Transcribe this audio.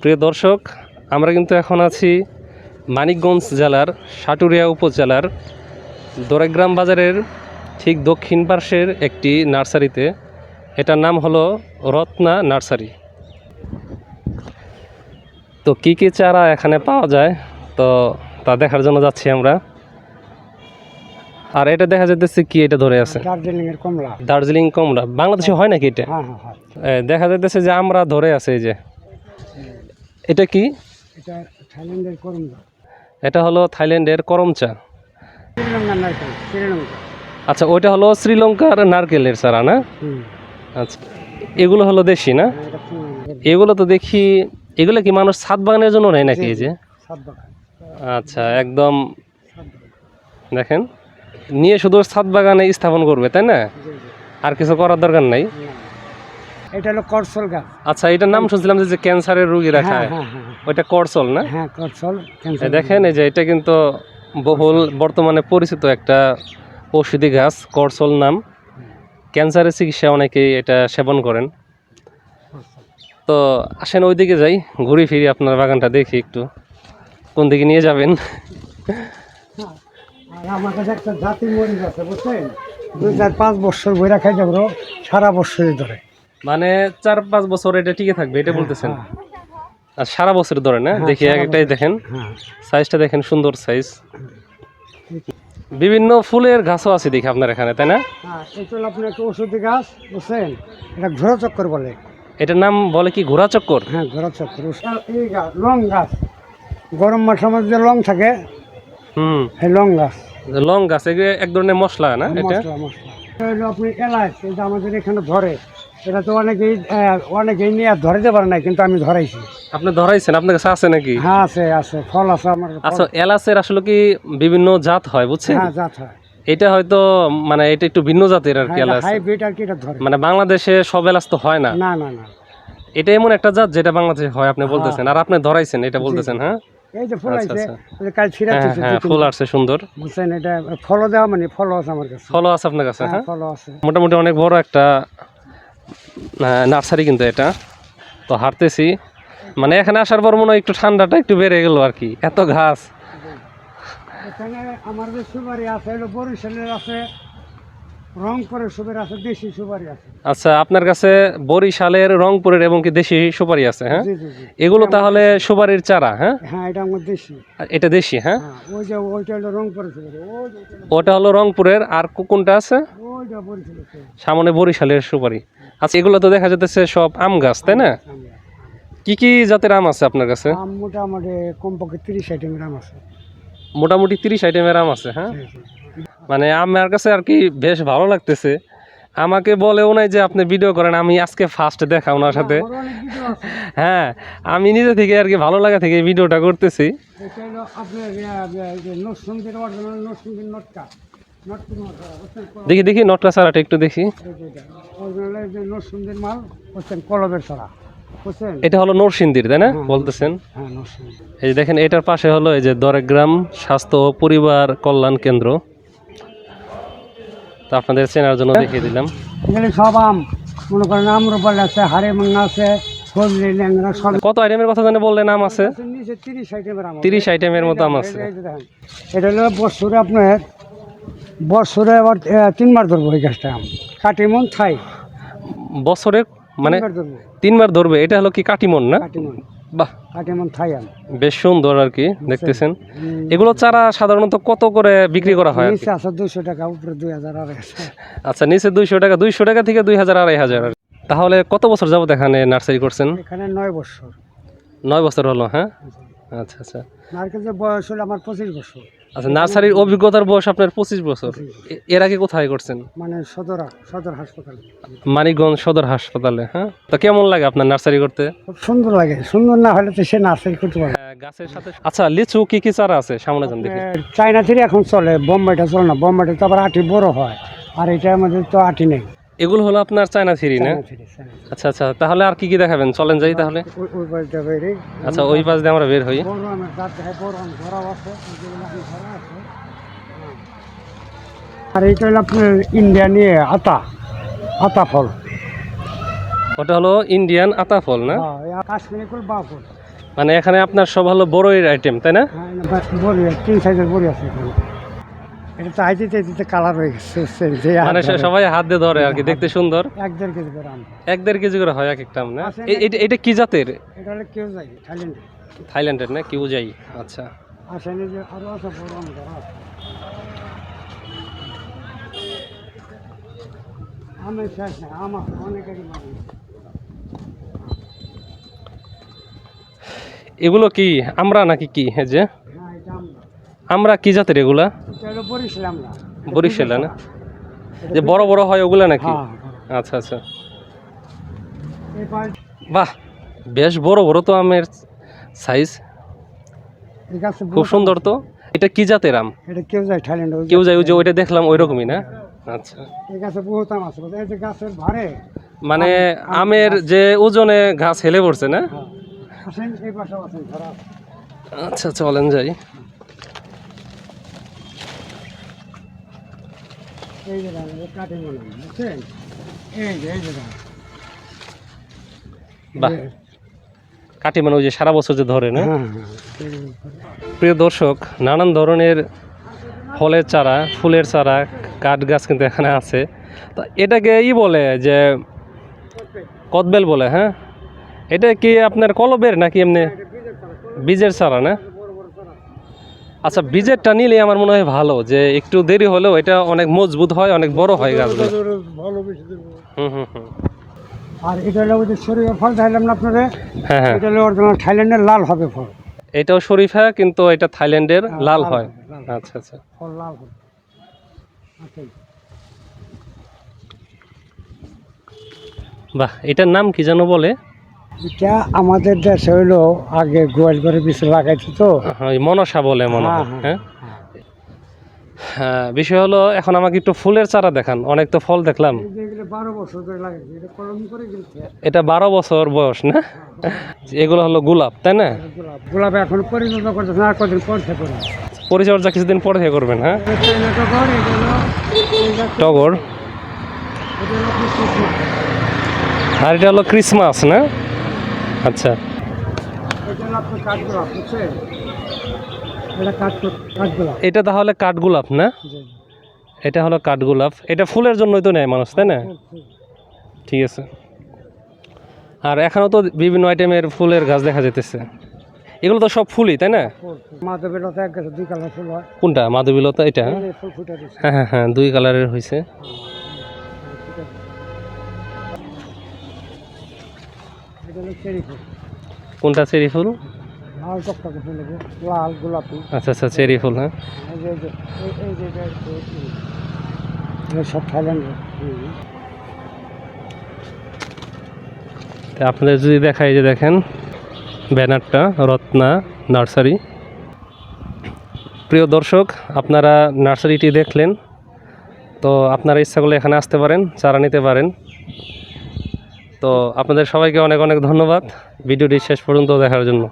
প্রিয় দর্শক আমরা কিন্তু এখন আছি মানিকগঞ্জ জেলার সাটুরিয়া উপজেলার দোরাগ্রাম বাজারের ঠিক দক্ষিণ পার্শ্বের একটি নার্সারিতে। এটার নাম হলো রত্না নার্সারি। তো কী কী চারা এখানে পাওয়া যায়? তো তা দেখার জন্য যাচ্ছি আমরা। আর এটা দেখা যাইতেছে কি এটা ধরে আছে? দার্জিলিং এর কমলা। দার্জিলিং কমলা। বাংলাদেশে হয় নাকি এটা? হ্যাঁ হ্যাঁ দেখা যাইতেছে যে আমরা ধরে আছে এই যে। এটা কি? এটা থাইল্যান্ডের এটা হলো থাইল্যান্ডের করম চা শ্রীলঙ্কার নারকেল শ্রীলঙ্কা। আচ্ছা ওইটা হলো শ্রীলঙ্কার নারকেলের চারা না? আচ্ছা এগুলো হলো দেশি না? এগুলো তো দেখি এগুলো কি মানুষ ছাদ বাগানের জন্য নেয় নাকি এই যে? আচ্ছা একদম দেখেন নিয়ে শুধু ছাদ বাগানে স্থাপন করবে তাই না। আর কিছু করার দরকার নাই। এটা হলো করসল গাছ। আচ্ছা এটার নাম শুনছিলাম যে, ক্যান্সারের রুগী রাখা হ্যাঁ হয় হ্যাঁ হ্যাঁ। ওইটা করসল না? হ্যাঁ করসল ক্যান্সার দেখেন এই যে এটা কিন্তু বহুল বর্তমানে পরিচিত একটা ঔষধি গাছ করসল নাম। ক্যান্সারের চিকিৎসা অনেকেই এটা সেবন করেন। তো আসেন ওইদিকে যাই ঘুরি ফিরি আপনার বাগানটা দেখি একটু। কোন দিকে নিয়ে যাবেন? আমার কাছে একটা জাতি মরিচ আছে বুঝছেন? দুই চার পাঁচ বছর বই রাখাই যাব সারা বছরই ধরে। মানে চার পাঁচ বছর এটা টিকে থাকবে এটা বলতেছেন। হ্যাঁ, আর সারা বছর ধরে না? হ্যাঁ, দেখি এক একটাই দেখেন। হ্যাঁ। সাইজটা দেখেন সুন্দর সাইজ বিভিন্ন ফুলের গাছও আছে দেখি আপনার এখানে তাই না? হ্যাঁ এটা আপনার একটা ওষুধি গাছ বুঝছেন? এটা ঘোড়া চক্কর বলে। এটার নাম বলে কি ঘোড়া চক্কর? হ্যাঁ ঘোড়া চক্কর। এই গাছ লং গাছ। গরম মাসের মধ্যে লং থাকে হুম। এই লং গাছ। লং গাছ এক ধরনের মশলা না এটা? মশলা মশলা। আপনি এলাচ এটা আমাদের এখানে ধরে। এটা তো অনেকেই অনেকেই নিয়ে আর ধরাইতে পারে না কিন্তু আমি ধরাইছি। আপনি ধরাইছেন? আপনার কাছে আছে নাকি? হ্যাঁ আছে আছে। ফল আছে আমার আচ্ছা এলাচের আসলে কি বিভিন্ন জাত হয় বুঝছেন? হ্যাঁ জাত হয়। এটা হয়তো মানে এটা একটু ভিন্ন জাতের আর কি এলাচ। হাইব্রিড আর কি এটা ধরে। মানে বাংলাদেশে সব এলাচ তো হয় না? না না না। এটা এমন একটা জাত যেটা বাংলাদেশে হয় আপনি বলতেছেন। আর আপনি ধরাইছেন এটা বলতেছেন হ্যাঁ? এই যে ফুল আচ্ছা, আছে আচ্ছা। যে কাল ছিঁড়া হ্যাঁ হ্যাঁ ফুল আসছে সুন্দর। বুঝছেন এটা ফলও দেওয়া মানে ফলও আছে আমার কাছে। ফলও আছে আপনার কাছে হ্যাঁ হ্যাঁ? ফলও আছে। মোটামুটি অনেক বড় একটা নার্সারি কিন্তু এটা। তো হাঁটতেছি। মানে এখানে আসার পর মনে হয় একটু ঠান্ডাটা একটু বেড়ে গেল আর কি। এত ঘাস এখানে আমার যে সুপারি আছে হলো বরিশালের আছে রংপুরের সুপারি আছে দেশি সুপারি আছে। আচ্ছা আপনার কাছে বরিশালের রংপুরের এবং কি দেশি সুপারি আছে হ্যাঁ? এগুলো তাহলে সুপারির চারা হ্যাঁ? হ্যাঁ এটা আমার দেশি। এটা দেশি হ্যাঁ? হ্যাঁ ওই যে ওইটা হলো রংপুরের সুপারি। ওই যে ওইটা হলো- ওটা হলো রংপুরের। আর কোনটা আছে? ওইটা বরিশালের সামনে বরিশালের সুপারি। আচ্ছা এগুলো তো দেখা যাচ্ছে সব আম গাছ তাই না। কি কি জাতের আম আছে আপনার কাছে? আম মোটামুটি কমপক্ষে তিরিশ আইটেমের আম আছে। মোটামুটি তিরিশ আইটেমের আম আছে হ্যাঁ। মানে আমার কাছে আর কি বেশ ভালো লাগতেছে। আমাকে বলেও নাই যে আপনি ভিডিও করেন আমি আজকে ফার্স্ট দেখা ওনার সাথে। হ্যাঁ আমি নিজে থেকে আর কি ভালো লাগা থেকে ভিডিওটা করতেছি। নরসুন্দির নরসুন্দির দেখি দেখি নটকা চারাটা একটু দেখি। নরসুন্দির মাল কলবের এটা হলো নরসিংদীর তাই না? বলতেছেন। হ্যাঁ এই যে দেখেন এটার পাশে হলো এই যে দরেগ্রাম স্বাস্থ্য ও পরিবার কল্যাণ কেন্দ্র। তো আপনাদের চেনার জন্য দেখিয়ে দিলাম। সব আম। মনে করেন আমরোপাল আছে হারে মাঙ্গা আছে কত আইটেমের কথা জানে বললেন নাম আছে? তিরিশ আইটেমের আম আছে। তিরিশ আইটেমের মতো আম আছে। এটা হলো বছরে আপনার বছরে আবার তিনবার ধরবো এই গাছটা আম। কাটিমন থাই। বছরে মানে তিনবার ধরবো। ধরবে এটা হলো কি কাটিমন না? কাটিমন বাহ। কাটিমন থাই আম। বেশ সুন্দর আর কি দেখতেছেন। এগুলো চারা সাধারণত কত করে বিক্রি করা হয় নিচে আছে দুশো টাকা উপরে দুই হাজার আড়াই আচ্ছা নিচে দুইশো টাকা দুইশো টাকা থেকে দুই হাজার আড়াই হাজার। তাহলে কত বছর যাবত এখানে নার্সারি করছেন? এখানে নয় বছর। নয় বছর হলো হ্যাঁ? আচ্ছা আচ্ছা। নারকেলের বয়স হলো আমার পঁচিশ বছর। আচ্ছা নার্সারির অভিজ্ঞতার বয়স আপনার পঁচিশ বছর। এর আগে কোথায় করছেন? মানে সদর সদর হাসপাতালে। মানিকগঞ্জ সদর হাসপাতালে হ্যাঁ? তো কেমন লাগে আপনার নার্সারি করতে? খুব সুন্দর লাগে। সুন্দর না হলে তো সে নার্সারি করতে পারে না। গাছের সাথে আচ্ছা লিচু কি কি চারা আছে? সামনে যান দেখি। চায়না থেকে এখন চলে বোম্বাইটা চলে না। বোম্বাইটা তো আবার আটি বড় হয়। আর এটার মধ্যে তো আটি নেই। এগুলো হলো আপনার চায়না থ্রি না। আচ্ছা আচ্ছা তাহলে আর কি কি দেখাবেন? চলেন যাই তাহলে। আচ্ছা ওই পাশ দিয়ে আমরা বের হই। হ্যাঁ। আর এইটা হলো আপনার ইন্ডিয়ান আতা আতা ফল। ওটা হলো ইন্ডিয়ান আতা ফল না? হ্যাঁ কাশ্মীরি ফুল বা ফুল মানে এখানে আপনার সব হলো বড়ইয়ের আইটেম তাই না? হ্যাঁ, এটা তিন সাইজের বড়ি আছে এটা চাইতে কালার হয়ে গেছে যে মানে সবাই হাত দিয়ে ধরে আর কি দেখতে সুন্দর। এক দেড় কেজি করে আম। এক দেড় কেজি করে হয় এক একটা আম না? এটা এটা কি জাতের? এটা হলে কেউ যায় থাইল্যান্ডে থাইল্যান্ডের না? কিউ যাই আচ্ছা আসেনি যে আরও আছে বড় আম ধরা আমের শেষ নাই আমার অনেকেরই এগুলো কি আমরা নাকি কি যে? হ্যাঁ এটা আমরা কি জাতের এগুলা? বরিশাল না? যে বড় বড় হয় ওগুলা নাকি? হ্যাঁ আচ্ছা আচ্ছা। এই বাহ বেশ বড় বড় তো আমের সাইজ খুব সুন্দর তো। এটা কি জাতের আম? এটা কেউ যায় থাইল্যান্ডে ওই কেউ যায় যে ওইটা দেখলাম ওই রকমই না? আচ্ছা। এই গাছে বহুত আম আছে। এই যে গাছের ভারে মানে আমের যে ওজনে ঘাস হেলে পড়ছে না? হ্যাঁ। আচ্ছা চলেন যাই। এই যে কাঠে হয়, বুঝছেন এই যে এই যে। বাহ কাটি মানে ওই যে সারা বছর যে ধরে না? হ্যাঁ হ্যাঁ। প্রিয় দর্শক নানান ধরনের ফলের চারা ফুলের চারা কাঠ গাছ কিন্তু এখানে আছে। তো এটাকে ই বলে যে কদবেল বলে হ্যাঁ? এটা কি আপনার কলবের নাকি এমনি বীজের চারা না? আচ্ছা বীজেরটা নিলে আমার মনে হয় ভালো যে একটু দেরি হলেও এটা অনেক মজবুত হয় অনেক বড় হয় গাছগুলো। ভালো বেশি হুম হুম হুম। আর এটা হলো যে শরীরের ফল চাইলাম না আপনাদের হ্যাঁ হ্যাঁ। এটা হলো অরিজিনাল থাইল্যান্ডের লাল হবে ফল। এটাও শরীফা কিন্তু এটা থাইল্যান্ডের হ্যাঁ, লাল হয়। হয়, আচ্ছা আচ্ছা। ফল লাল হবে। আচ্ছা। বাহ এটার নাম কি যেন বলে? এটা আমাদের দেশে হইল আগে গোয়াল করে পিছু লাগাইছে তো। হ্যাঁ, মনসা বলে মনে হয় হ্যাঁ, হ্যাঁ? হ্যাঁ বিষয় হলো এখন আমাকে একটু ফুলের চারা দেখান অনেক তো ফল দেখলাম। এটা বারো বছর বয়স না? এগুলো হলো গোলাপ তাই না? গোলাপ। এখন পরিচর্যা করতেছে আর কদিন পর পরিচর্যা কিছুদিন পরে থেকে করবেন হ্যাঁ? টগর। আর এটা হলো ক্রিসমাস না? আচ্ছা। এটা তাহলে কাঠগোলাপ না? এটা হলো কাঠগোলাপ। এটা ফুলের জন্যই তো নেয় মানুষ তাই না? ঠিক আছে। আর এখানেও তো বিভিন্ন আইটেমের ফুলের গাছ দেখা যেতেছে এগুলো তো সব ফুলই তাই না? ফুল, ফুল। লতা এক গাছে দুই কালার ফুল হয়। কোনটা? মাধবীলতা এটা? হ্যাঁ হ্যাঁ হ্যাঁ দুই কালারের হয়েছে কোনটা চেরি ফুল? লাল গোলাপি। আচ্ছা আচ্ছা চেরি ফুল হ্যাঁ। সব থাইল্যান্ডের। তা আপনাদের যদি দেখাই যে দেখেন ব্যানারটা রত্না নার্সারি। প্রিয় দর্শক আপনারা নার্সারিটি দেখলেন তো আপনারা ইচ্ছা করলে এখানে আসতে পারেন চারা নিতে পারেন। তো আপনাদের সবাইকে অনেক অনেক ধন্যবাদ। ভিডিওটি শেষ পর্যন্ত দেখার জন্য।